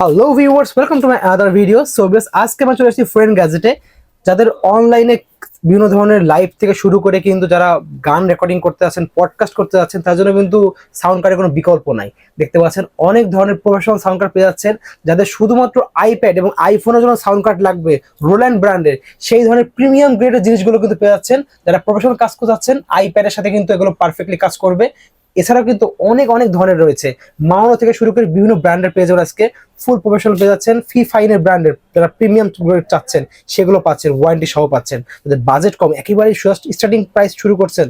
Hello viewers welcome to my other video so base আজকে আমরা চলে এসেছি ফ্রেন্ড গ্যাজেটে যাদের অনলাইনে বিভিন্ন ধরনের লাইভ থেকে শুরু করে কিন্তু যারা গান রেকর্ডিং করতে আছেন পডকাস্ট করতে যাচ্ছেন তার জন্য কিন্তু সাউন্ড কার্ডের কোনো বিকল্প নাই। দেখতে পাচ্ছেন, অনেক ধরনের প্রফেশনাল সাউন্ড কার্ড পেয়ে যাচ্ছেন, যাদের শুধুমাত্র আইপ্যাড এবং আইফোনের জন্য সাউন্ড কার্ড লাগবে রোল্যান্ড ব্র্যান্ডের সেই ধরনের প্রিমিয়াম গ্রেডের জিনিসগুলো কিন্তু পেয়ে যাচ্ছেন। যারা প্রফেশনাল কাজ করতে যাচ্ছেন আইপ্যাডের সাথে কিন্তু এগুলো পারফেক্টলি কাজ করবে। এছাড়াও কিন্তু অনেক অনেক ধরনের রয়েছে। মাওনো থেকে শুরু করে বিভিন্ন ব্র্যান্ডের যাবেন আজকে। ফুল প্রফেশনাল পেয়ে যাচ্ছেন। ফি ফাইনের ব্র্যান্ডের যারা প্রিমিয়াম চাচ্ছেন, সেগুলো পাচ্ছেন ওয়ারেন্টি সহ পাচ্ছেন। তাদের বাজেট কম। একেবারে স্টার্টিং প্রাইস শুরু করছেন।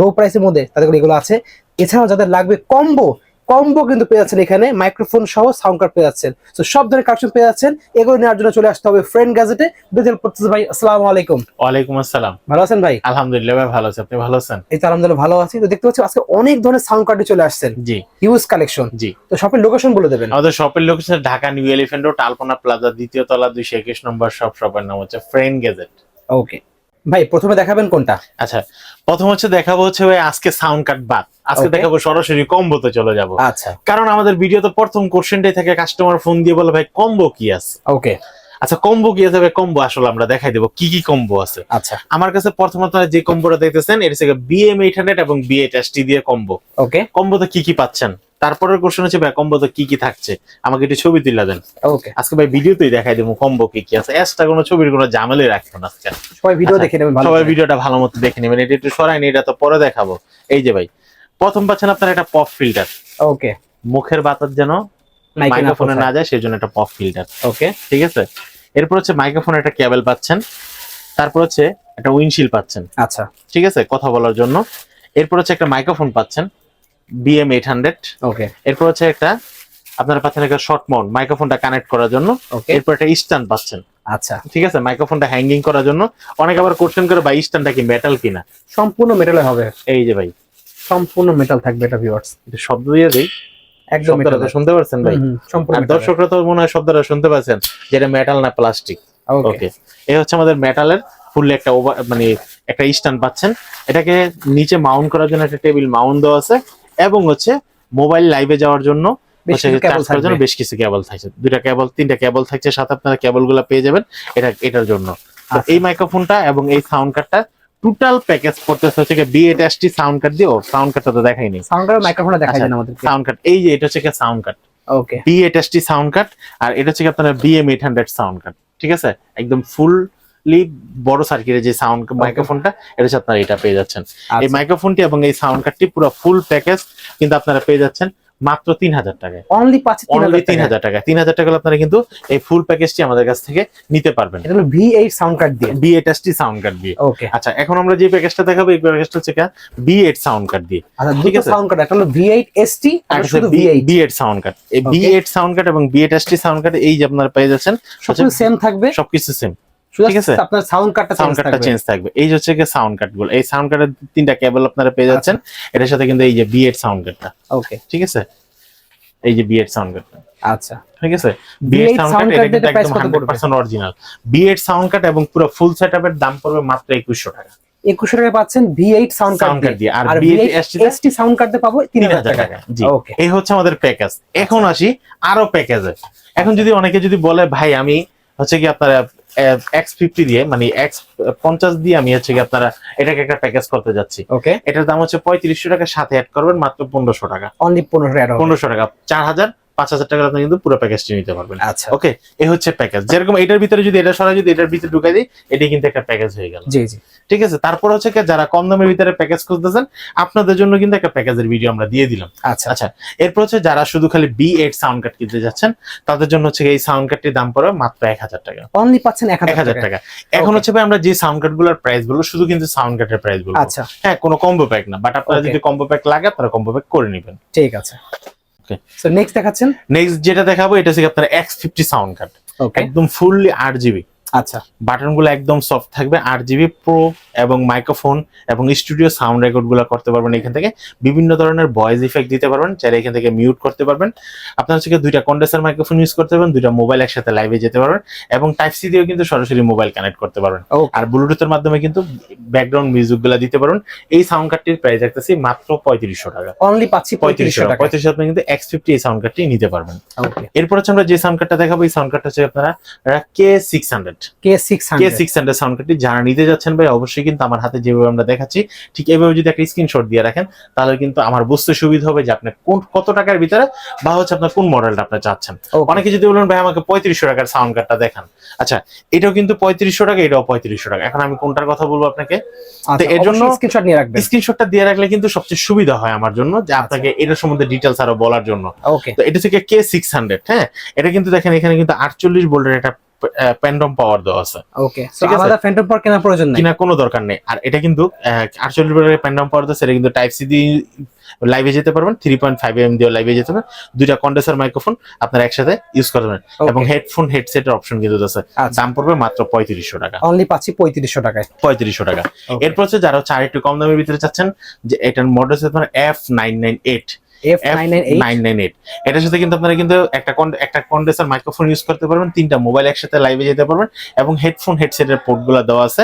লো প্রাইসের মধ্যে তাদের এগুলো আছে। এছাড়াও যাদের লাগবে কম্বো কম্বো কিন্তু পেয়ে যাচ্ছেন এখানে মাইক্রোফোন সহ সাউন্ড কার্ড পেয়ে যাচ্ছেন। তো সব ধরনের কালেকশন পেয়ে যাচ্ছেন। এগুলো নেওয়ার জন্য চলে আসতে হবে ফ্রেন্ড গ্যাজেটে বিদেল পড়তেছে ভাই আসসালামু আলাইকুম। ওয়ালাইকুম আসসালাম। ভালো আছেন ভাই? আলহামদুলিল্লাহ ভাই ভালো আছি। আপনি ভালো আছেন? এই তো আলহামদুলিল্লাহ ভালো আছি। তো দেখতে পাচ্ছি আজকে অনেক ধরনের সাউন্ড কার্ডে চলে আসছেন। জি। হিউজ কালেকশন জি। তো শপের লোকেশন বলে দেবেন। আমাদের শপের location Dhaka new elephant road Alpana plaza দ্বিতীয় তলা দুইশো একুশ নম্বর শপ শপের নাম হচ্ছে ফ্রেন্ড গেজেট ওকে ভাই প্রথমে দেখাবেন কোনটা? আচ্ছা প্রথম হচ্ছে দেখাবো হচ্ছে ভাই আজকে সাউন্ড কাট বাদ। আজকে দেখাবো সরাসরি কম্বোতে চলে যাব। আচ্ছা। কারণ আমাদের ভিডিওতে প্রথম কোশ্চেনটাই থাকে কাস্টমার ফোন দিয়ে বলে ভাই কম্বো কি আছে? ওকে আচ্ছা কম্বো কি আছে ভাই? কম্বো আসলে আমরা দেখাই দেবো কি কি কম্বো আছে? আচ্ছা। আমার কাছে প্রথমত যে কম্বোটা দেখতেছেন এটা হচ্ছে বিএম এইট হান্ড্রেড এবং বিএ টি দিয়ে কম্বো ওকে কম্বোতে কি কি পাচ্ছেন? তারপরের কোশ্চেন হচ্ছে ভাই কম্বোতে কি কি থাকছে? আমাকে একটু ছবি তুলে দেন। ওকে আজকে ভাই ভিডিওতেই দেখাই দেবো কম্বো কি কি আছে। এক্সট্রা কোনো ছবির কোনো ঝামেলে রাখব না আজকে। সবাই ভিডিও আচ্ছা, দেখে নেবেন ভালো সবাই ভিডিওটা ভালো মতো দেখে নেবেন। এটা একটু সরাই এটা তো পরে দেখাবো। এই যে ভাই প্রথম পাচ্ছেন আপনার একটা পপ ফিল্টার ওকে মুখের বাতাস যেন মাইক্রোফোনে না যায় সেই জন্য একটা পপ ফিল্টার ওকে ঠিক আছে? এরপর হচ্ছে মাইক্রোফোনে একটা কেবল পাচ্ছেন। তারপর হচ্ছে একটা উইন্ডশিল্ড পাচ্ছেন। আচ্ছা। ঠিক আছে? কথা বলার জন্য। এরপর হচ্ছে একটা মাইক্রোফোন পাচ্ছেন। বিএম এইট হান্ড্রেড ওকে এরপর হচ্ছে একটা আপনারা পাচ্ছেন একটা শর্ট মাউন্ট মাইক্রোফোনটা কানেক্ট করার জন্য। এরপর একটা স্ট্যান্ড পাচ্ছেন। আচ্ছা। ঠিক আছে? মাইক্রোফোনটা হ্যাঙ্গিং করার জন্য। অনেক আবার কোশ্চেন করে ভাই স্ট্যান্ডটা কি মেটাল কিনা? সম্পূর্ণ মেটালে হবে। এই যে ভাই। সম্পূর্ণ মেটাল থাকবে এটা ভিউয়ার্স একটু শব্দ দিয়ে দিই। একদম মেটাল শুনতে পারছেন ভাই? সম্পূর্ণ দর্শকরা তো মনে হয় শব্দটা শুনতে পাচ্ছেন যেটা মেটাল না প্লাস্টিক ওকে এই হচ্ছে আমাদের মেটালের ফুললি একটা মানে একটা স্ট্যান্ড পাচ্ছেন। এটাকে নিচে মাউন্ট করার জন্য একটা টেবিল মাউন্ট দেওয়া আছে। এবং হচ্ছে মোবাইল লাইভে যাওয়ার জন্য বেশ কিছু কেবল থাকছে। দুইটা কেবল তিনটা কেবল থাকছে সাথে আপনারা কেবলগুলা পেয়ে যাবেন এটা এটার জন্য। তো আচ্ছা। এই মাইক্রোফোনটা এবং এই সাউন্ড কার্ডটা টোটাল প্যাকেজ করতেছে হচ্ছে B eight S T sound card দিও সাউন্ড কার্ডটা তো দেখাইনি সাউন্ডের মাইক্রোফোনে দেখা আচ্ছা, যায় না আমাদের সাউন্ড কার্ড এই যে এটা হচ্ছে sound card okay B eight S T sound card আর এটা হচ্ছে আপনার BM eight hundred sound card ঠিক আছে? একদম ফুললি বড় সার্কিটের যে সাউন্ড মাইক্রোফোনটা এটা হচ্ছে আপনারা এটা পেয়ে যাচ্ছেন। আচ্ছা। এই মাইক্রোফোনটি এবং এই সাউন্ড কার্ডটি পুরো ফুল প্যাকেজ কিন্তু আপনারা পেয়ে যাচ্ছেন মাত্র তিন হাজার টাকায়। অনলি পাচ্ছে অনলি তিন হাজার টাকা তিন হাজার টাকা আপনারা কিন্তু এই ফুল প্যাকেজটি আমাদের কাছ থেকে নিতে পারবেন। এটা হলো ভি এইট সাউন্ড কার্ড দিয়ে। B eight S T sound card দিয়ে। ওকে আচ্ছা এখন আমরা যে প্যাকেজটা দেখাবো এই প্যাকেজটা হচ্ছে বি এইট সাউন্ড কার্ড দিয়ে। আচ্ছা ঠিক দুটো আছে। সাউন্ড কার্ড একটা হলো ভি এইট এস টি আর শুধু eight B eight sound card এই বি এইট সাউন্ড কার্ড এবং B eight S T sound card এই যে আপনারা পেয়ে যাচ্ছেন সবকিছু সেম থাকবে। সবকিছু সেম ঠিক আছে। আপনার সাউন্ড কার্ডটা সাউন্ড কার্ডটা চেঞ্জ থাকবে। এই যে হচ্ছে সাউন্ড কার্ডগুলো। এই সাউন্ড কার্ডের তিনটা কেবল আপনারা পেয়ে যাচ্ছেন। এটার সাথে কিন্তু এই যে বি সাউন্ড কার্ডটা ওকে ঠিক আছে? এই যে বি সাউন্ড কার্ডটা আচ্ছা। ঠিক আছে? B8 সাউন্ড কার্ড এটা কিন্তু এর একদম কত হান্ড্রেড পড়বে? Percent original B sound card এবং পুরো ফুল সেটআপের দাম পড়বে মাত্র একুশশো টাকা। একুশশো টাকায় পাচ্ছেন ভি এইট সাউন্ড কার্ড দিয়ে। আর সাউন্ড কার্ডে পাবো তিন হাজার টাকা। জি। ওকে এই হচ্ছে আমাদের প্যাকেজ এখন আসি আরও প্যাকেজে এখন যদি অনেকে যদি বলে ভাই আমি হচ্ছে কি আপনারা এক্স ফিফটি দিয়ে মানে এক্স পঞ্চাশ দিয়ে আমি হচ্ছে কি আপনারা এটাকে একটা প্যাকেজ করতে যাচ্ছি। ওকে এটার দাম হচ্ছে পঁয়ত্রিশশো টাকা সাথে অ্যাড করবেন মাত্র পনেরোশো টাকা। অনলি পনেরো টাকা পনেরোশো টাকা চার হাজার পাঁচ হাজার টাকা আপনি কিন্তু পুরো প্যাকেজটি নিতে পারবেন। আচ্ছা। ওকে এই হচ্ছে প্যাকেজ যেরকম এটার ভিতরে যদি এটা সরাই যদি এটার ভিতরে ঢুকাই দিই এটি কিন্তু একটা প্যাকেজ হয়ে গেল। জি জি। ঠিক আছে? তারপর হচ্ছে যারা কম দামের ভিতরে প্যাকেজ খুঁজতেছেন আপনাদের জন্য কিন্তু একটা প্যাকেজের ভিডিও আমরা দিয়ে দিলাম। আচ্ছা। আচ্ছা এরপর হচ্ছে যারা শুধু খালি বি এইট সাউন্ড কার্ড কিনতে যাচ্ছেন তাদের জন্য হচ্ছে এই সাউন্ড কার্ডটির দাম পড়বে মাত্র এক হাজার টাকা। অনলি পাচ্ছেন এক হাজার টাকা। এখন হচ্ছে ভাই আমরা যে সাউন্ড কার্ডগুলোর প্রাইস বলব শুধু কিন্তু সাউন্ড কার্ডের প্রাইস বলব। আচ্ছা। হ্যাঁ কোনো কম্বো প্যাক না বাট আপনারা যদি কম্বো প্যাক লাগে আপনারা কম্বো প্যাক করে নেবেন। ঠিক আছে। Okay. সো নেক্সট দেখাচ্ছেন? নেক্সট যেটা দেখাবো এটা হচ্ছে আপনার X fifty sound card okay একদম ফুললি আট জিবি আচ্ছা। বাটনগুলো একদম সফট থাকবে। আট জিবি প্রো এবং মাইক্রোফোন এবং স্টুডিও সাউন্ড রেকর্ডগুলো করতে পারবেন এখান থেকে। বিভিন্ন ধরনের ভয়েস ইফেক্ট দিতে পারবেন চাইলে এখান থেকে মিউট করতে পারবেন। আপনার হচ্ছে দুইটা কন্ডেসার মাইক্রোফোন ইউজ করতে পারবেন দুইটা মোবাইল একসাথে লাইভে যেতে পারবেন এবং টাইপ সি দিয়েও কিন্তু সরাসরি মোবাইল কানেক্ট করতে পারবেন। আর ব্লুটুথের মাধ্যমে কিন্তু ব্যাকগ্রাউন্ড মিউজিকগুলা দিতে পারবেন। এই সাউন্ড কার্ডটির প্রাইস রাখতেছি মাত্র পঁয়ত্রিশশো টাকা। অনলি পাচ্ছি পঁয়ত্রিশশো টাকা পঁয়ত্রিশশো আপনি কিন্তু এক্স ফিফটি এই সাউন্ড কার্ডটি নিতে পারবেন। ওকে এরপর হচ্ছে আমরা যে সাউন্ড কার্ডটা দেখাবো এই সাউন্ড কার্ডটা হচ্ছে আপনারা K six hundred K six K six hundred sound কার্ডটি যারা নিতে যাচ্ছেন ভাই অবশ্যই কিন্তু আমার হাতে যেভাবে আমরা দেখাচ্ছি ঠিক এইভাবে যদি একটা স্ক্রিনশট দিয়ে রাখেন তাহলে কিন্তু আমার বুঝতে সুবিধা হবে যে আপনি কোন কত টাকার ভিতরে বা হচ্ছে আপনার কোন মডেলটা আপনি চাচ্ছেন। অনেকে যদি বলেন ভাই আমাকে পঁয়ত্রিশশো টাকার সাউন্ড কার্ডটা দেখান। আচ্ছা এটাও কিন্তু পঁয়ত্রিশশো টাকা এটাও পঁয়ত্রিশশো টাকা। এখন আমি কোনটার কথা বলব আপনাকে? আচ্ছা এর জন্য স্ক্রিনশট নিয়ে রাখবেন। স্ক্রিনশটটা দিয়ে রাখলে কিন্তু সবচেয়ে সুবিধা হয় আমার জন্য যে আপনাকে এটার সম্বন্ধে ডিটেলস আরও বলার জন্য। ওকে তো এটা থেকে কে সিক্স হান্ড্রেড হ্যাঁ? এটা কিন্তু দেখেন এখানে কিন্তু আটচল্লিশ ভোল্টের একটা প্যান্ডম পাওয়ার দেওয়া আছে। ওকে ঠিক আছে? ফ্যান্টম পাওয়ার কেনার প্রয়োজন নেই? কেনার কোনো দরকার নেই। আর এটা কিন্তু 48 ভোল্টের প্যান্ডম পাওয়ার দেওয়া সেটা কিন্তু টাইপ সি দিয়ে লাইভে যেতে পারবেন 3.5 এম দিয়ে লাইভে যেতে পারবেন। দুইটা কন্ডেসার মাইক্রোফোন আপনারা একসাথে ইউজ করতে পারেন। এবং হেডফোন হেডসেটের অপশন কিন্তু আছে। আচ্ছা। দাম পড়বে মাত্র 3500 টাকা। অনলি পাচ্ছি 3500 টাকায়। 3500 টাকা। এরপর হচ্ছে যারা চার একটু কম দামের ভিতরে চাচ্ছেন যে এটার মডেল হচ্ছে নাইন এইট এটার সাথে কিন্তু আপনারা কিন্তু একটা একটা কন্ডেন্সার মাইক্রোফোন ইউজ করতে পারবেন তিনটা মোবাইল একসাথে লাইভে যেতে পারবেন এবং হেডফোন হেডসেটের পোর্টগুলো দেওয়া আছে।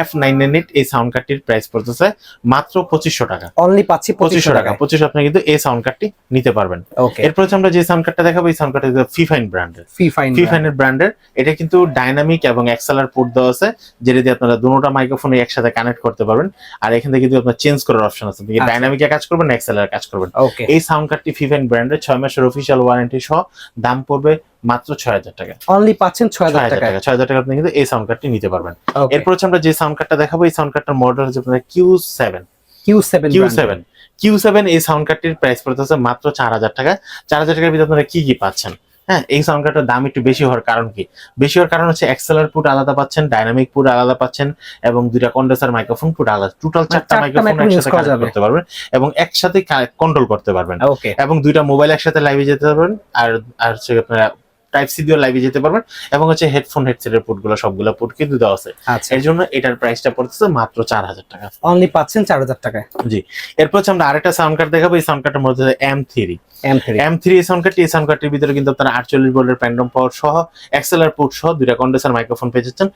এফ নাইন নাইন এইট এই সাউন্ড কার্ডটির প্রাইস পড়তেছে মাত্র পঁচিশশো টাকা। অনলি পাচ্ছি পঁচিশশো টাকা। পঁচিশশো আপনি কিন্তু এই সাউন্ড কার্ডটি নিতে পারবেন। এরপর হচ্ছে আমরা যে সাউন্ড কার্ডটা দেখাবো এই সাউন্ড কার্ডটা ফিফাইন ব্র্যান্ডের ফি ফাইন ফিফাইনের ব্র্যান্ডের এটা কিন্তু ডাইনামিক এবং এক্সেলার পোর্ট দেওয়া আছে যেটা দিয়ে আপনারা দুটোটা মাইক্রোফোনে একসাথে কানেক্ট করতে পারবেন। আর এখান থেকে কিন্তু আপনার চেঞ্জ করার অপশন আছে। আচ্ছা। ডাইনামিকে কাজ করবেন এক্সেলার কাজ করবেন? ওকে এই সাউন্ড কার্ডটি ফিভেন ব্র্যান্ডের ছয় মাসের অফিসিয়াল ওয়ারেন্টি সহ দাম পড়বে মাত্র ছয় হাজার টাকা। অনলি পাচ্ছেন ছয় হাজার টাকা ছয় হাজার টাকা আপনি কিন্তু এই সাউন্ড কার্ডটি নিতে পারবেন। এরপর হচ্ছে আমরা যে সাউন্ড কার্ডটা দেখাবো এই সাউন্ড কার্ডটার মডেল হচ্ছে আপনার Q seven Q seven Q seven Q seven এই সাউন্ড কার্ডটির প্রাইস পড়তেছে মাত্র চার হাজার টাকা। চার হাজার টাকার ভিতরে আপনারা কি কি পাচ্ছেন? হ্যাঁ এই সাউন্ড কার্ডটার দাম একটু বেশি হওয়ার কারণ কি? বেশি হওয়ার কারণ হচ্ছে এক্সেলার পুট আলাদা পাচ্ছেন ডাইনামিক পুট আলাদা পাচ্ছেন এবং দুইটা কন্ডেন্সার মাইক্রোফোন পুট আলাদা টোটাল চারটা চারটা মাইক্রোফোন একসাথে কাজ করতে পারবেন এবং একসাথে কন্ট্রোল করতে পারবেন। ওকে এবং দুইটা মোবাইল একসাথে লাইভে যেতে পারবেন আর আর হচ্ছে আপনারা টাইপ সি দিয়ে লাইভে যেতে পারবেন এবং হচ্ছে হেডফোন হেডসেটের পোর্টগুলো সবগুলো পোর্ট কিন্তু দেওয়া আছে। আচ্ছা। এর জন্য এটার প্রাইসটা পড়তেছে মাত্র চার হাজার টাকা। অনলি পাচ্ছেন চার হাজার টাকায়। এরপর হচ্ছে আমরা আরেকটা সাউন্ড কার্ড দেখাবো এই সাউন্ড কার্ডের মধ্যে এম থ্রি এম থ্রি এই সাউন্ড কার্ডটি এই সাউন্ড কার্ডটির ভিতরে কিন্তু আপনারা আটচল্লিশ ভোল্টের প্যান্ডম পাওয়ার সহ এক্সেলার পোর্ট সহ দুইটা কন্ডেন্সার মাইক্রোফোন পেয়ে যাচ্ছেন।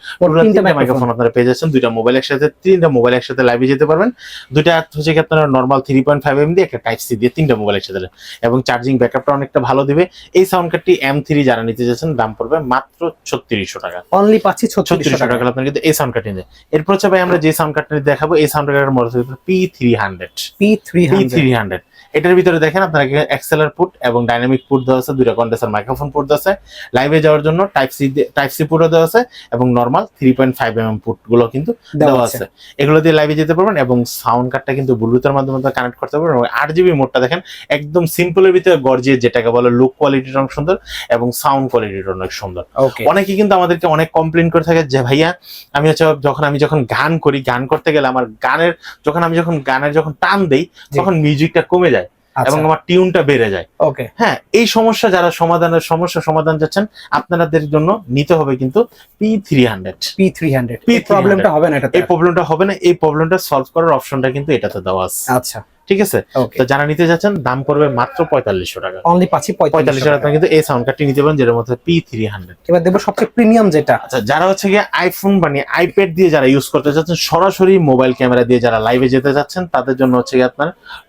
তিনটা মাইক্রোফোন আপনারা পেয়ে যাচ্ছেন দুইটা মোবাইল একসাথে তিনটা মোবাইল একসাথে লাইভে যেতে পারবেন। দুইটা হচ্ছে কি আপনারা normal three point five M দিয়ে একটা টাইপ সি দিয়ে তিনটা মোবাইল একসাথে। এবং চার্জিং ব্যাকআপটা অনেকটা ভালো দিবে। এই সাউন্ড কার্ডটি এম থ্রি যারা নিতে যাচ্ছেন দাম পড়বে মাত্র ছত্রিশশো টাকা। অনলি পাচ্ছি ছত্রিশশো টাকা। আপনার কিন্তু এই সাউন্ড কার্ডটি এরপর হচ্ছে ভাই আমরা যে সাউন্ড কার্ডটি দেখাবো এই সাউন্ড কার্ডের model P three hundred P three three hundred এটার ভিতরে দেখেন আপনার এক্সেলার পুট এবং ডাইনামিক পুট দেওয়া আছে দুইটা কন্ডেন্সার মাইক্রোফোন পুট দেওয়া আছে। লাইভে যাওয়ার জন্য টাইপ সি টাইপ সি পুটও দেওয়া আছে এবং normal three point five M M পুটগুলো কিন্তু দেওয়া আছে। এগুলো দিয়ে লাইভে যেতে পারবেন এবং সাউন্ড কার্ডটা কিন্তু ব্লুটুথের মাধ্যমে কানেক্ট করতে পারবেন। এবং আট জিবি মোডটা দেখেন একদম সিম্পলের ভিতরে গর্জিয়ে যেটাকে বলে লুক কোয়ালিটির অনেক সুন্দর এবং সাউন্ড কোয়ালিটির অনেক সুন্দর। অনেকে কিন্তু আমাদেরকে অনেক কমপ্লেন করে থাকে যে ভাইয়া আমি হচ্ছে যখন আমি যখন গান করি গান করতে গেলে আমার গানের যখন আমি যখন গানের যখন টান দেই তখন মিউজিকটা কমে যায়। এবং আমার টিউনটা বেড়ে যায়। ওকে। হ্যাঁ এই সমস্যা যারা সমাধানের সমস্যা সমাধান যাচ্ছেন আপনাদের জন্য নিতে হবে কিন্তু P three hundred P three hundred P300 প্রবলেমটা হবে না এটা এই প্রবলেমটা হবে না এই প্রবলেমটা সলভ করার অপশনটা কিন্তু এটাতে দেওয়া আছে। আচ্ছা। ঠিক আছে? তো যারা নিতে যাচ্ছেন দাম পড়বে মাত্র পঁয়তাল্লিশশো টাকা। অনলি পাচ্ছি পঁয়তাল্লিশ পঁয়তাল্লিশশো টাকা। কিন্তু এই সাউন্ড কার্ডটি নিতে পারেন যেটার মধ্যে পি থ্রি হান্ড্রেড এবার দেখব সবচেয়ে প্রিমিয়াম যেটা। আচ্ছা যারা হচ্ছে গিয়ে আইফোন মানে আইপ্যাড দিয়ে যারা ইউজ করতে চাচ্ছেন সরাসরি মোবাইল ক্যামেরা দিয়ে যারা লাইভে যেতে চাচ্ছেন তাদের জন্য হচ্ছে গিয়ে আপনার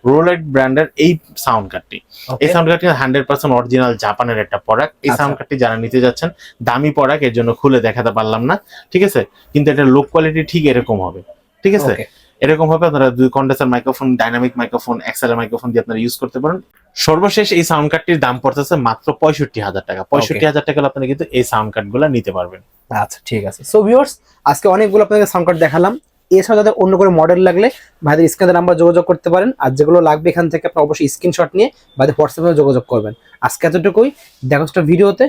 রোলেট ব্র্যান্ডের এই সাউন্ড কার্ডটি. এই সাউন্ড কার্ডটি হান্ড্রেড পার্সেন্ট অরিজিনাল জাপানের একটা প্রোডাক্ট এই আচ্ছা। সাউন্ড কার্ডটি যারা নিতে যাচ্ছেন দামি প্রোডাক্টের জন্য খুলে দেখাতে পারলাম না। ঠিক আছে? কিন্তু এটা লো কোয়ালিটি ঠিক এরকম হবে। ঠিক আছে? এরকম ভাবে আপনারা দুই কন্ডেন্সার মাইক্রোফোন ডাইনামিক মাইক্রোফোন এক্সেলের মাইক্রোফোন দিয়ে আপনারা ইউজ করতে পারেন। সর্বশেষ এই সাউন্ড কার্ডটির দাম পড়তেছে মাত্র পঁয়ষট্টি হাজার টাকা। পঁয়ষট্টি হাজার টাকা আপনারা কিন্তু এই সাউন্ড কার্ডগুলা নিতে পারবেন। আচ্ছা ঠিক আছে। সো ভিউয়ার্স আজকে অনেকগুলো আপনাদের সাউন্ড কার্ড দেখালাম। এছাড়া যাদের অন্য করে মডেল লাগলে ভাইদের স্ক্রিনের নাম্বার যোগাযোগ করতে পারেন। আর যেগুলো লাগবে এখান থেকে আপনি অবশ্যই স্ক্রিনশট নিয়ে ভাইদের হোয়াটসঅ্যাপে যোগাযোগ করবেন। আজকে এতটুকুই। দেখা ভিডিওতে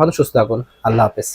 ভালো সুস্থ থাকুন। আল্লাহ হাফেজ।